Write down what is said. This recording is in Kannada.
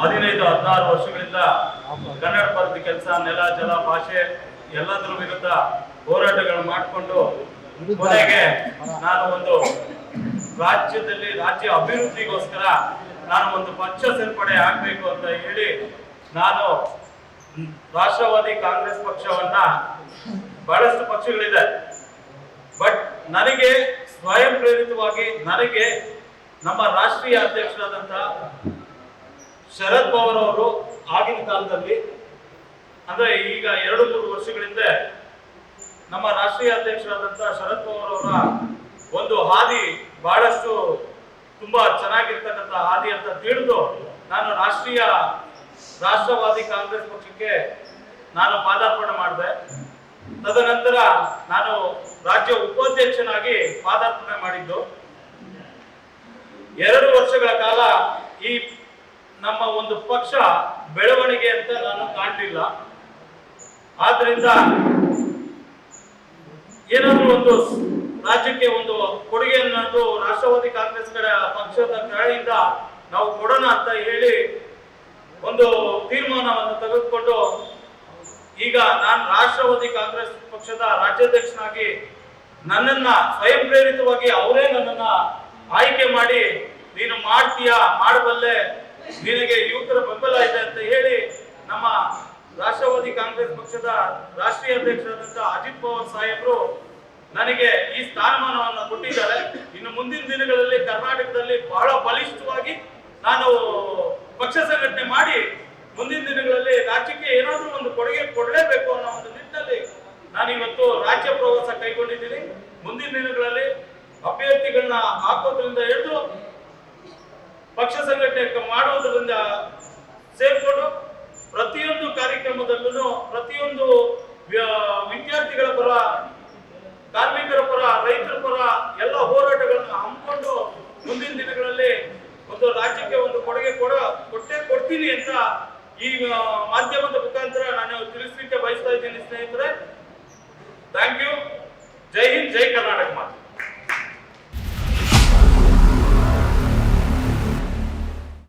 ಹದಿನೈದು, ಹದಿನಾರು ವರ್ಷಗಳಿಂದ ಕನ್ನಡ ಪರದ ಕೆಲಸ, ನೆಲ, ಜಲ, ಭಾಷೆ ಎಲ್ಲದರ ವಿರುದ್ಧ ಹೋರಾಟಗಳು ಮಾಡಿಕೊಂಡು ಕೊನೆಗೆ ನಾನು ಒಂದು ರಾಜ್ಯದಲ್ಲಿ, ರಾಜ್ಯ ಅಭಿವೃದ್ಧಿಗೋಸ್ಕರ ನಾನು ಒಂದು ಪಕ್ಷ ಸೇರ್ಪಡೆ ಆಗಬೇಕು ಅಂತ ಹೇಳಿ ನಾನು ರಾಷ್ಟ್ರವಾದಿ ಕಾಂಗ್ರೆಸ್ ಪಕ್ಷವನ್ನ ಬಹಳಷ್ಟು ಪಕ್ಷಗಳಿದೆ. ಬಟ್ ನನಗೆ ಸ್ವಯಂ ಪ್ರೇರಿತವಾಗಿ ನನಗೆ ನಮ್ಮ ರಾಷ್ಟ್ರೀಯ ಅಧ್ಯಕ್ಷರಾದಂತಹ ಶರದ್ ಪವಾರ್ ಅವರು ಆಗಿನ ಕಾಲದಲ್ಲಿ, ಅಂದ್ರೆ ಈಗ ಎರಡು ಮೂರು ವರ್ಷಗಳಿಂದ ನಮ್ಮ ರಾಷ್ಟ್ರೀಯ ಅಧ್ಯಕ್ಷರಾದಂತಹ ಶರದ್ ಪವಾರ್ ಅವರ ಒಂದು ಹಾದಿ ಬಹಳಷ್ಟು ತುಂಬಾ ಚೆನ್ನಾಗಿರ್ತಕ್ಕಂಥ ಹಾದಿ ಅಂತ ತಿಳಿದು ನಾನು ರಾಷ್ಟ್ರೀಯ ರಾಷ್ಟ್ರವಾದಿ ಕಾಂಗ್ರೆಸ್ ಪಕ್ಷಕ್ಕೆ ನಾನು ಪಾದಾರ್ಪಣೆ ಮಾಡಿದೆ. ತದನಂತರ ನಾನು ರಾಜ್ಯ ಉಪಾಧ್ಯಕ್ಷನಾಗಿ ಪಾದಾರ್ಪಣೆ ಮಾಡಿದ್ದು. ಎರಡು ವರ್ಷಗಳ ಕಾಲ ಈ ನಮ್ಮ ಒಂದು ಪಕ್ಷ ಬೆಳವಣಿಗೆ ಅಂತ ನಾನು ಕಾಣಲಿಲ್ಲ. ಆದ್ರಿಂದ ಏನಾದ್ರೂ ಒಂದು ರಾಜ್ಯಕ್ಕೆ ಒಂದು ಕೊಡುಗೆ ಅನ್ನೋದು ರಾಷ್ಟ್ರವಾದಿ ಕಾಂಗ್ರೆಸ್ ಕಡೆ, ಪಕ್ಷದ ಕಡೆಯಿಂದ ನಾವು ಕೊಡೋಣ ಅಂತ ಹೇಳಿ ಒಂದು ತೀರ್ಮಾನವನ್ನು ತೆಗೆದುಕೊಂಡು ಈಗ ನಾನು ರಾಷ್ಟ್ರವಾದಿ ಕಾಂಗ್ರೆಸ್ ಪಕ್ಷದ ರಾಜ್ಯಾಧ್ಯಕ್ಷನಾಗಿ ನನ್ನನ್ನ ಸ್ವಯಂ ಪ್ರೇರಿತವಾಗಿ ಅವರೇ ನನ್ನನ್ನ ಆಯ್ಕೆ ಮಾಡಿ, ನೀನು ಮಾಡ್ತೀಯಾ, ಮಾಡಬಲ್ಲೆ ನಿನಗೆ ಯುವಕರ ಬೆಂಬಲ ಇದೆ ಅಂತ ಹೇಳಿ ನಮ್ಮ ರಾಷ್ಟ್ರವಾದಿ ಕಾಂಗ್ರೆಸ್ ಪಕ್ಷದ ರಾಷ್ಟ್ರೀಯ ಅಧ್ಯಕ್ಷರಾದಂತ ಅಜಿತ್ ಪವಾರ್ ಸಾಹೇಬರು ನನಗೆ ಈ ಸ್ಥಾನಮಾನವನ್ನು ಕೊಟ್ಟಿದ್ದಾರೆ. ಇನ್ನು ಮುಂದಿನ ದಿನಗಳಲ್ಲಿ ಕರ್ನಾಟಕದಲ್ಲಿ ಬಹಳ ಬಲಿಷ್ಠವಾಗಿ ನಾನು ಪಕ್ಷ ಸಂಘಟನೆ ಮಾಡಿ ಮುಂದಿನ ದಿನಗಳಲ್ಲಿ ರಾಜ್ಯಕ್ಕೆ ಏನಾದರೂ ಒಂದು ಕೊಡುಗೆ ಕೊಡಲೇಬೇಕು ಅನ್ನೋ ಒಂದು ನಿಟ್ಟಿನಲ್ಲಿ ನಾನು ಇವತ್ತು ರಾಜ್ಯ ಪ್ರವಾಸ ಕೈಗೊಂಡಿದ್ದೀನಿ. ಮುಂದಿನ ದಿನಗಳಲ್ಲಿ ಅಭ್ಯರ್ಥಿಗಳನ್ನ ಹಾಕೋದ್ರಿಂದ ಹಿಡಿದು ಪಕ್ಷ ಸಂಘಟನೆ ಮಾಡುವುದರಿಂದ ಸೇರ್ಕೊಂಡು ಪ್ರತಿಯೊಂದು ಕಾರ್ಯಕ್ರಮದಲ್ಲೂ ಪ್ರತಿಯೊಂದು ವಿದ್ಯಾರ್ಥಿಗಳ ಪರ, ಕಾರ್ಮಿಕರ ಪರ, ರೈತರ ಪರ ಎಲ್ಲ ಹೋರಾಟಗಳನ್ನು ಹಮ್ಮಿಕೊಂಡು ಮುಂದಿನ ದಿನಗಳಲ್ಲಿ ಒಂದು ರಾಜ್ಯಕ್ಕೆ ಒಂದು ಕೊಡುಗೆ ಕೊಡ ಕೊಟ್ಟೆ ಕೊಡ್ತೀನಿ ಅಂತ ಈ ಮಾಧ್ಯಮದ ಮುಖಾಂತರ ನಾನು ತಿಳಿಸ್ಲಿಕ್ಕೆ ಬಯಸ್ತಾ ಇದ್ದೀನಿ ಸ್ನೇಹಿತರೆ. ಥ್ಯಾಂಕ್ ಯು ಜೈ ಹಿಂದ್ ಜೈ ಕರ್ನಾಟಕ ಮಾತು.